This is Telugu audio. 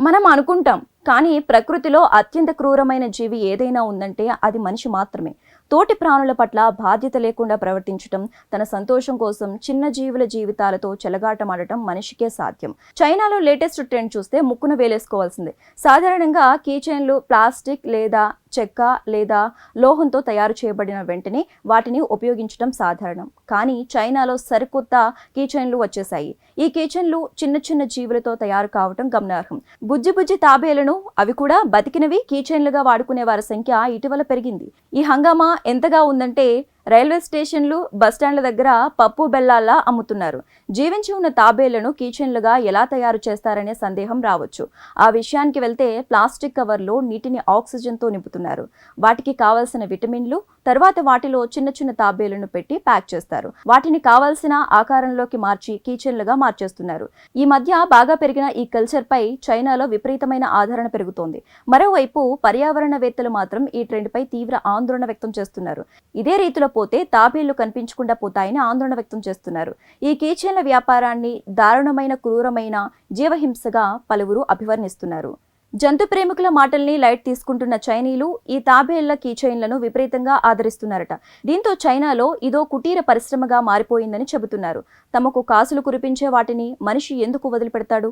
మనం అనుకుంటాం కానీ ప్రకృతిలో అత్యంత క్రూరమైన జీవి ఏదైనా ఉందంటే అది మనిషి మాత్రమే. తోటి ప్రాణుల పట్ల బాధ్యత లేకుండా ప్రవర్తించటం తన సంతోషం కోసం చిన్న జీవుల జీవితాలతో చెలగాటమాడటం మనిషికే సాధ్యం. చైనాలో లేటెస్ట్ ట్రెండ్ చూస్తే ముక్కున వేలేసుకోవాల్సిందే. సాధారణంగా కీచైన్లు ప్లాస్టిక్ లేదా చెక్క లేదా లోహంతో తయారు చేయబడిన వెంటనే వాటిని ఉపయోగించడం సాధారణం. కానీ చైనాలో సరికొత్త కీచైన్లు వచ్చేసాయి ఈ కీచైన్లు చిన్న చిన్న జీవులతో తయారు కావటం గమనార్హం. బుజ్జి బుజ్జి తాబేలను అవి కూడా బతికినవి కీచైన్లుగా వాడుకునే వారి సంఖ్య ఇటీవల పెరిగింది. ఈ హంగామా ఎంతగా ఉందంటే రైల్వే స్టేషన్లు బస్టాండ్ల దగ్గర పప్పు బెల్లాల్లా అమ్ముతున్నారు. జీవించి ఉన్న తాబేళ్ళను కిచెన్లుగా ఎలా తయారు చేస్తారనే సందేహం రావచ్చు. ఆ విషయానికి వెళ్తే ప్లాస్టిక్ కవర్లో నీటిని ఆక్సిజన్తో నింపుతున్నారు. వాటికి కావలసిన విటమిన్లు తర్వాత వాటిలో చిన్న చిన్న తాబేళ్ళను పెట్టి ప్యాక్ చేస్తారు. వాటిని కావలసిన ఆకారంలోకి మార్చి కీచెన్లుగా మార్చేస్తున్నారు. ఈ మధ్య బాగా పెరిగిన ఈ కల్చర్ పై చైనాలో విపరీతమైన ఆదరణ పెరుగుతోంది. మరోవైపు పర్యావరణవేత్తలు మాత్రం ఈ ట్రెండ్ పై తీవ్ర ఆందోళన వ్యక్తం చేస్తున్నారు. ఇదే రీతిలో పోతే తాబేళ్ళు కనిపించకుండా పోతాయని ఆందోళన వ్యక్తం చేస్తున్నారు. ఈ కీచైన్ల వ్యాపారాన్ని దారుణమైన క్రూరమైన జీవహింసగా పలువురు అభివర్ణిస్తున్నారు. జంతు ప్రేమికుల మాటల్ని లైట్ తీసుకుంటున్న చైనీలు ఈ తాబేళ్ళ కీచైన్లను విపరీతంగా ఆదరిస్తున్నారట. దీంతో చైనాలో ఇదో కుటీర పరిశ్రమగా మారిపోయిందని చెబుతున్నారు. తమకు కాసులు కురిపించే వాటిని మనిషి ఎందుకు వదిలిపెడతాడు?